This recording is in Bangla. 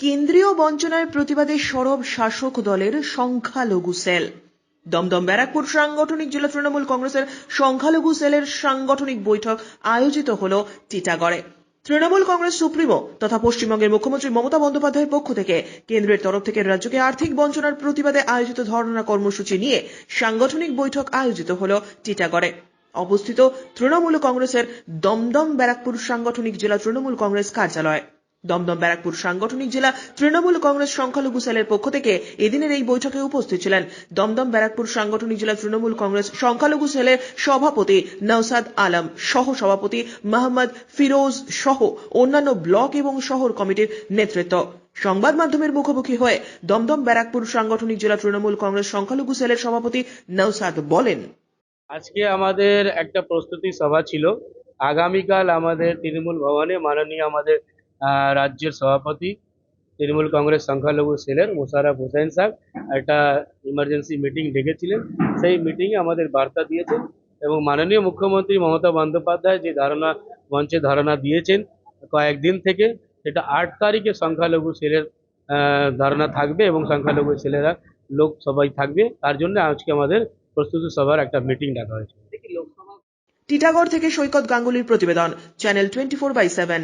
কেন্দ্রীয় বঞ্চনার প্রতিবাদে সরব শাসক দলের সংখ্যালঘু সেল। দমদম ব্যারাকপুর সাংগঠনিক জেলা তৃণমূল কংগ্রেসের সংখ্যালঘু সেলের সাংগঠনিক বৈঠক আয়োজিত হল টিটাগড়ে। তৃণমূল কংগ্রেস সুপ্রিমো তথা পশ্চিমবঙ্গের মুখ্যমন্ত্রী মমতা বন্দ্যোপাধ্যায়ের পক্ষ থেকে কেন্দ্রের তরফ থেকে রাজ্যকে আর্থিক বঞ্চনার প্রতিবাদে আয়োজিত ধর্ণা কর্মসূচি নিয়ে সাংগঠনিক বৈঠক আয়োজিত হল টিটাগড়ে। অবস্থিত তৃণমূল কংগ্রেসের দমদম ব্যারাকপুর সাংগঠনিক জেলা তৃণমূল কংগ্রেস কার্যালয়। দমদম ব্যারাকপুর সাংগঠনিক জেলা তৃণমূল কংগ্রেস সংখ্যালঘু সেলের পক্ষ থেকে এদিনের এই বৈঠকে উপস্থিত ছিলেন দমদম ব্যারাকপুর সাংগঠনিক জেলা তৃণমূল কংগ্রেস সংখ্যালঘু সেলের সভাপতি নওসাদ আলম সহ সভাপতি মোহাম্মদ ফিরোজ সহ অন্যান্য ব্লক এবং শহর কমিটির নেতৃত্ব। সংবাদ মাধ্যমের মুখোমুখি হয়ে দমদম ব্যারাকপুর সাংগঠনিক জেলা তৃণমূল কংগ্রেস সংখ্যালঘু সেলের সভাপতি নওসাদ বলেন, আজকে আমাদের একটা প্রস্তুতি সভা ছিল। আগামীকাল আমাদের তৃণমূল ভবনে মাননীয় আমাদের রাজ্যের সভাপতি, তৃণমূল কংগ্রেস সংখ্যালঘু সেলের মোশাররফ হোসেন সাহেব, একটা ইমার্জেন্সি মিটিং ডেকেছিলেন। সেই মিটিংয়ে আমাদের বার্তা দিয়েছেন এবং মাননীয় মুখ্যমন্ত্রী মমতা বন্দ্যোপাধ্যায় যে ধারণা, মঞ্চে ধারণা দিয়েছেন কয়েকদিন থেকে, সেটা আট তারিখে সংখ্যালঘু সেলের ধারণা থাকবে এবং সংখ্যালঘু ছেলেরা লোক সবাই থাকবে। তার জন্য আজকে আমাদের প্রস্তুতি সভার একটা মিটিং ডাকা হয়েছে। টিটাগড় থেকে সৈকত গাঙ্গুলির প্রতিবেদন, channel twenty four by seven